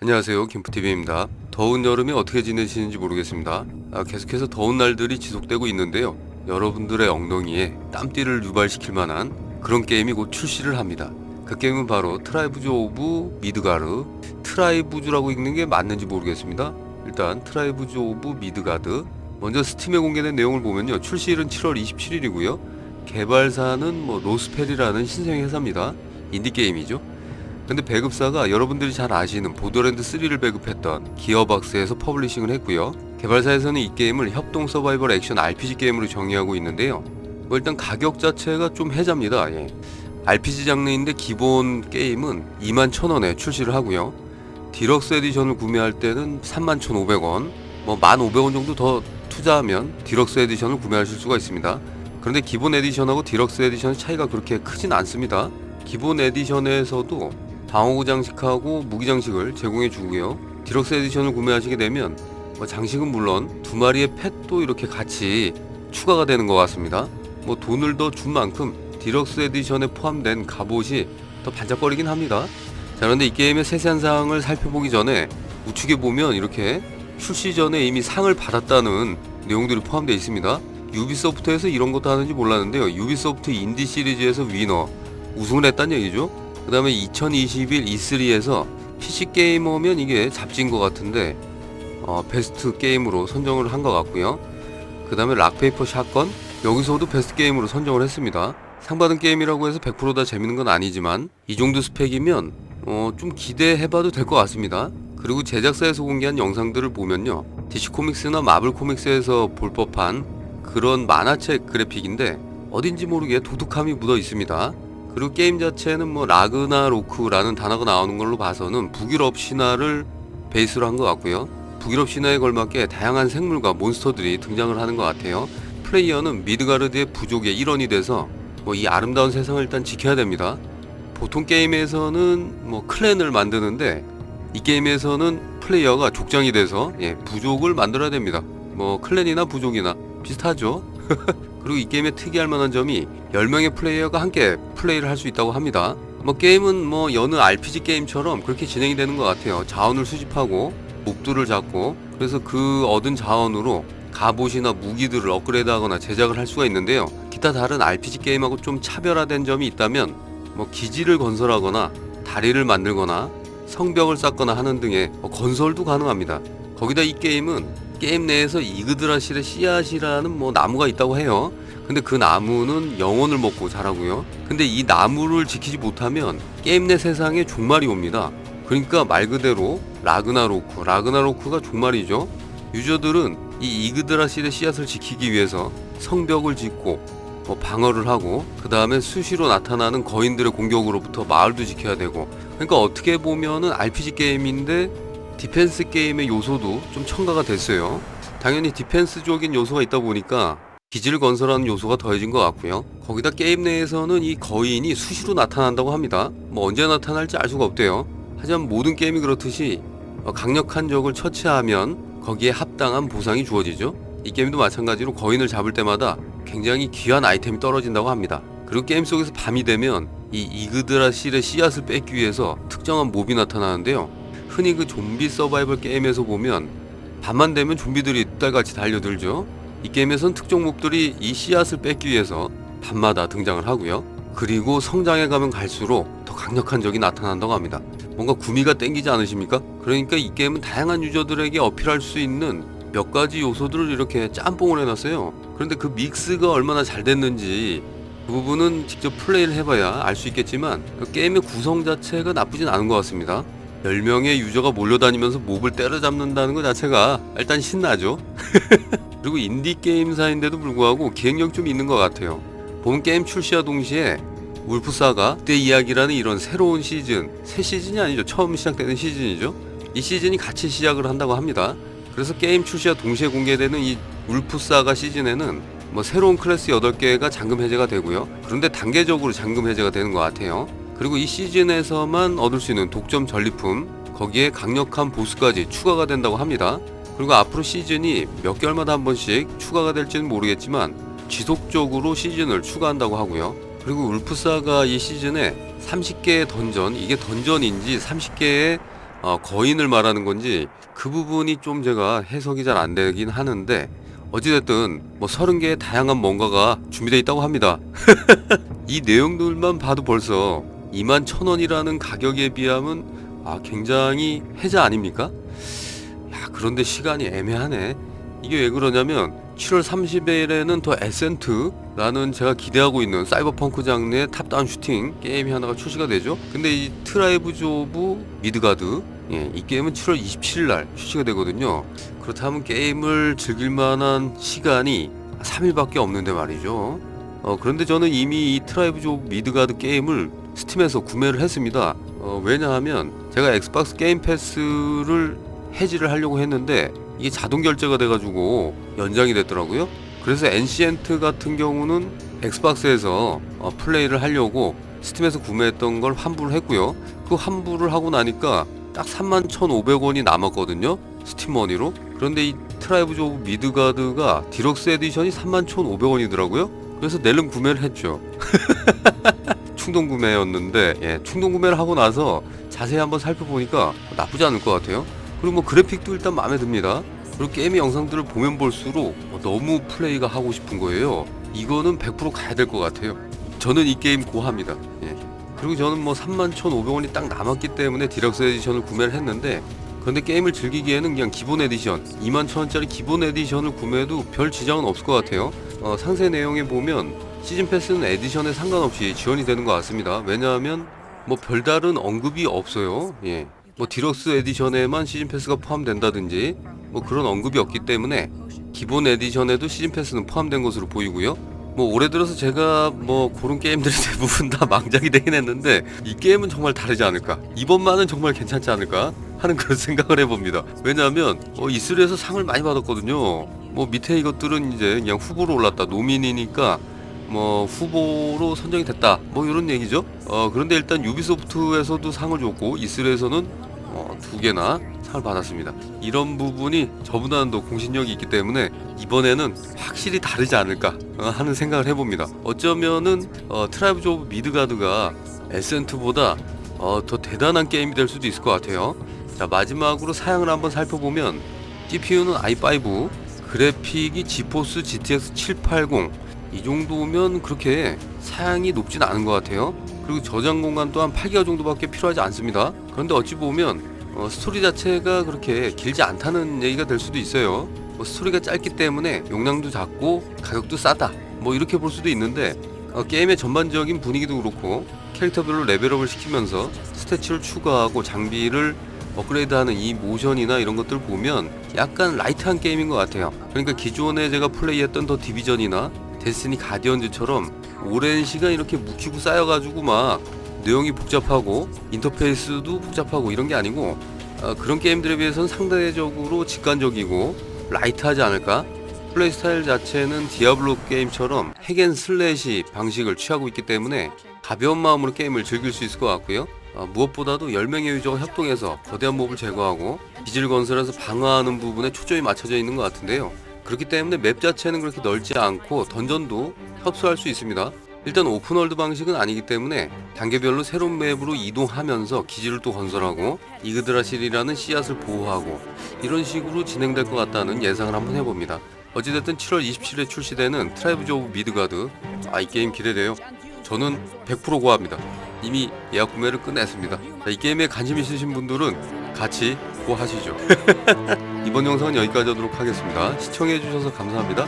안녕하세요. 김프TV입니다. 더운 여름에 어떻게 지내시는지 모르겠습니다. 아, 계속해서 더운 날들이 지속되고 있는데요. 여러분들의 엉덩이에 땀띠를 유발시킬 만한 그런 게임이 곧 출시를 합니다. 그 게임은 바로 트라이브즈 오브 미드가르. 트라이브즈라고 읽는 게 맞는지 모르겠습니다. 일단 트라이브즈 오브 미드가드. 먼저 스팀에 공개된 내용을 보면요. 출시일은 7월 27일이고요. 개발사는 뭐 로스펠이라는 신생 회사입니다. 인디게임이죠 근데 배급사가 여러분들이 잘 아시는 보더랜드 3를 배급했던 기어박스에서 퍼블리싱을 했고요. 개발사에서는 이 게임을 협동 서바이벌 액션 RPG 게임으로 정의하고 있는데요. 뭐 일단 가격 자체가 좀 해자입니다. 예. RPG 장르인데 기본 게임은 21,000원에 출시를 하고요. 디럭스 에디션을 구매할 때는 31,500원, 뭐 1,500원 정도 더 투자하면 디럭스 에디션을 구매하실 수가 있습니다. 그런데 기본 에디션하고 디럭스 에디션의 차이가 그렇게 크진 않습니다. 기본 에디션에서도 방어구 장식하고 무기 장식을 제공해 주고요. 디럭스 에디션을 구매하시게 되면 뭐 장식은 물론 두 마리의 펫도 이렇게 같이 추가가 되는 것 같습니다. 뭐 돈을 더 준 만큼 디럭스 에디션에 포함된 갑옷이 더 반짝거리긴 합니다. 자 그런데 이 게임의 세세한 사항을 살펴보기 전에 우측에 보면 이렇게 출시 전에 이미 상을 받았다는 내용들이 포함되어 있습니다. 유비소프트에서 이런 것도 하는지 몰랐는데요. 유비소프트 인디 시리즈에서 위너 우승을 했다는 얘기죠. 그 다음에 2021 E3에서 PC 게이머면 이게 잡지인 것 같은데 어, 베스트 게임으로 선정을 한 것 같고요. 그 다음에 락페이퍼 샷건 여기서도 베스트 게임으로 선정을 했습니다. 상 받은 게임이라고 해서 100%다 재밌는 건 아니지만 이 정도 스펙이면 어, 좀 기대해봐도 될 것 같습니다. 그리고 제작사에서 공개한 영상들을 보면요. DC 코믹스나 마블 코믹스에서 볼 법한 그런 만화책 그래픽인데 어딘지 모르게 도둑함이 묻어 있습니다. 그리고 게임 자체는 뭐 라그나 로크라는 단어가 나오는 걸로 봐서는 북유럽 신화를 베이스로 한 것 같고요. 북유럽 신화에 걸맞게 다양한 생물과 몬스터들이 등장을 하는 것 같아요. 플레이어는 미드가르드의 부족의 일원이 돼서 뭐 이 아름다운 세상을 일단 지켜야 됩니다. 보통 게임에서는 뭐 클랜을 만드는데 이 게임에서는 플레이어가 족장이 돼서 예, 부족을 만들어야 됩니다. 뭐 클랜이나 부족이나 비슷하죠. 그리고 이 게임의 특이할 만한 점이 10명의 플레이어가 함께 플레이를 할 수 있다고 합니다. 뭐 게임은 뭐 여느 RPG 게임처럼 그렇게 진행이 되는 것 같아요. 자원을 수집하고 목두를 잡고 그래서 그 얻은 자원으로 갑옷이나 무기들을 업그레이드하거나 제작을 할 수가 있는데요. 기타 다른 RPG 게임하고 좀 차별화된 점이 있다면 뭐 기지를 건설하거나 다리를 만들거나 성벽을 쌓거나 하는 등의 뭐 건설도 가능합니다. 거기다 이 게임은 게임 내에서 이그드라실의 씨앗이라는 뭐 나무가 있다고 해요. 근데 그 나무는 영혼을 먹고 자라고요. 근데 이 나무를 지키지 못하면 게임 내 세상에 종말이 옵니다. 그러니까 말 그대로 라그나로크, 라그나로크가 종말이죠. 유저들은 이 이그드라실의 씨앗을 지키기 위해서 성벽을 짓고 뭐 방어를 하고 그 다음에 수시로 나타나는 거인들의 공격으로부터 마을도 지켜야 되고 그러니까 어떻게 보면은 RPG 게임인데 디펜스 게임의 요소도 좀 첨가가 됐어요. 당연히 디펜스적인 요소가 있다 보니까 기지를 건설하는 요소가 더해진 것 같고요. 거기다 게임 내에서는 이 거인이 수시로 나타난다고 합니다. 뭐 언제 나타날지 알 수가 없대요. 하지만 모든 게임이 그렇듯이 어, 강력한 적을 처치하면 거기에 합당한 보상이 주어지죠. 이 게임도 마찬가지로 거인을 잡을 때마다 굉장히 귀한 아이템이 떨어진다고 합니다. 그리고 게임 속에서 밤이 되면 이 이그드라 실의 씨앗을 뺏기 위해서 특정한 몹이 나타나는데요. 흔히 그 좀비 서바이벌 게임에서 보면 밤만 되면 좀비들이 딸같이 달려들죠. 이 게임에선 특정 몹들이 이 씨앗을 뺏기 위해서 밤마다 등장을 하고요. 그리고 성장해 가면 갈수록 더 강력한 적이 나타난다고 합니다. 뭔가 구미가 땡기지 않으십니까? 그러니까 이 게임은 다양한 유저들에게 어필할 수 있는 몇 가지 요소들을 이렇게 짬뽕을 해놨어요. 그런데 그 믹스가 얼마나 잘 됐는지 그 부분은 직접 플레이를 해봐야 알 수 있겠지만 그 게임의 구성 자체가 나쁘진 않은 것 같습니다. 10명의 유저가 몰려다니면서 몹을 때려잡는다는 것 자체가 일단 신나죠. 그리고 인디 게임사인데도 불구하고 기획력 좀 있는 것 같아요. 본 게임 출시와 동시에 울프사가 그때 이야기라는 이런 새로운 시즌, 새 시즌이 아니죠. 처음 시작되는 시즌이죠. 이 시즌이 같이 시작을 한다고 합니다. 그래서 게임 출시와 동시에 공개되는 이 울프사가 시즌에는 뭐 새로운 클래스 8개가 잠금 해제가 되고요. 그런데 단계적으로 잠금 해제가 되는 것 같아요. 그리고 이 시즌에서만 얻을 수 있는 독점 전리품, 거기에 강력한 보스까지 추가가 된다고 합니다. 그리고 앞으로 시즌이 몇 개월마다 한 번씩 추가가 될지는 모르겠지만 지속적으로 시즌을 추가한다고 하고요. 그리고 울프사가 이 시즌에 30개의 던전, 이게 던전인지 30개의 어, 거인을 말하는 건지 그 부분이 좀 제가 해석이 잘 안 되긴 하는데 어찌됐든 뭐 30개의 다양한 뭔가가 준비되어 있다고 합니다. 이 내용들만 봐도 벌써 2만 천 원이라는 가격에 비하면 아 굉장히 해자 아닙니까? 야 그런데 시간이 애매하네. 이게 왜 그러냐면 7월 30일에는 더 에센트라는 제가 기대하고 있는 사이버펑크 장르의 탑다운 슈팅 게임이 하나가 출시가 되죠. 근데 이 트라이브즈 오브 미드가드 예, 이 게임은 7월 27일 날 출시가 되거든요. 그렇다면 게임을 즐길 만한 시간이 3일밖에 없는데 말이죠. 어, 그런데 저는 이미 이 트라이브즈 오브 미드가드 게임을 스팀에서 구매를 했습니다. 어, 왜냐하면 제가 엑스박스 게임 패스를 해지를 하려고 했는데 이게 자동 결제가 돼가지고 연장이 됐더라고요. 그래서 엔시엔트 같은 경우는 엑스박스에서 어, 플레이를 하려고 스팀에서 구매했던 걸 환불을 했고요. 그 환불을 하고 나니까 딱 31,500원이 남았거든요. 스팀 머니로. 그런데 이 트라이브즈 오브 미드가드가 디럭스 에디션이 31,500원이더라고요. 그래서 낼름 구매를 했죠. 충동 구매였는데 예, 충동 구매를 하고 나서 자세히 한번 살펴보니까 나쁘지 않을 것 같아요. 그리고 뭐 그래픽도 일단 마음에 듭니다. 그리고 게임의 영상들을 보면 볼수록 너무 플레이가 하고 싶은 거예요. 이거는 100% 가야 될 것 같아요. 저는 이 게임 고합니다. 예. 그리고 저는 뭐 31,500원이 딱 남았기 때문에 디럭스 에디션을 구매를 했는데 그런데 게임을 즐기기에는 그냥 기본 에디션 21,000원짜리 기본 에디션을 구매해도 별 지장은 없을 것 같아요. 어, 상세 내용에 보면 시즌 패스는 에디션에 상관없이 지원이 되는 것 같습니다. 왜냐하면 뭐 별다른 언급이 없어요. 예. 뭐 디럭스 에디션에만 시즌 패스가 포함된다든지 뭐 그런 언급이 없기 때문에 기본 에디션에도 시즌 패스는 포함된 것으로 보이고요. 뭐 올해 들어서 제가 뭐 고른 게임들이 대부분 다 망작이 되긴 했는데 이 게임은 정말 다르지 않을까 이번만은 정말 괜찮지 않을까 하는 그런 생각을 해봅니다 왜냐하면 어, 이슬에서 상을 많이 받았거든요 뭐 밑에 이것들은 이제 그냥 후보로 올랐다 노민이니까 뭐 후보로 선정이 됐다 뭐 이런 얘기죠 어 그런데 일단 유비소프트에서도 상을 줬고 이슬에서는 어, 두 개나 상을 받았습니다. 이런 부분이 저보다는 더 공신력이 있기 때문에 이번에는 확실히 다르지 않을까 어, 하는 생각을 해봅니다. 어쩌면은 어, 트라이브 오브 미드가드가 에센트보다 어, 더 대단한 게임이 될 수도 있을 것 같아요. 자 마지막으로 사양을 한번 살펴보면 GPU는 i5, 그래픽이 지포스 GTX 780. 이 정도면 그렇게 사양이 높진 않은 것 같아요. 그리고 저장 공간 또한 8기가 정도밖에 필요하지 않습니다. 그런데 어찌 보면 어, 스토리 자체가 그렇게 길지 않다는 얘기가 될 수도 있어요. 뭐 스토리가 짧기 때문에 용량도 작고 가격도 싸다. 뭐 이렇게 볼 수도 있는데 어, 게임의 전반적인 분위기도 그렇고 캐릭터별로 레벨업을 시키면서 스태치를 추가하고 장비를 업그레이드하는 이 모션이나 이런 것들 보면 약간 라이트한 게임인 것 같아요. 그러니까 기존에 제가 플레이했던 더 디비전이나 데스티니 가디언즈처럼 오랜 시간 이렇게 묵히고 쌓여가지고 막 내용이 복잡하고 인터페이스도 복잡하고 이런 게 아니고 어, 그런 게임들에 비해서는 상대적으로 직관적이고 라이트하지 않을까? 플레이 스타일 자체는 디아블로 게임처럼 핵앤 슬래시 방식을 취하고 있기 때문에 가벼운 마음으로 게임을 즐길 수 있을 것 같고요. 어, 무엇보다도 10명의 유저가 협동해서 거대한 몹을 제거하고 기지를 건설해서 방어하는 부분에 초점이 맞춰져 있는 것 같은데요. 그렇기 때문에 맵 자체는 그렇게 넓지 않고 던전도 협소할 수 있습니다. 일단 오픈월드 방식은 아니기 때문에 단계별로 새로운 맵으로 이동하면서 기지를 또 건설하고 이그드라실이라는 씨앗을 보호하고 이런 식으로 진행될 것 같다는 예상을 한번 해봅니다. 어찌됐든 7월 27일에 출시되는 트라이브즈 오브 미드가드 아 이 게임 기대돼요. 저는 100% 고합니다. 이미 예약 구매를 끝냈습니다. 자, 이 게임에 관심 있으신 분들은 같이 고 하시죠. 이번 영상은 여기까지 하도록 하겠습니다. 시청해주셔서 감사합니다.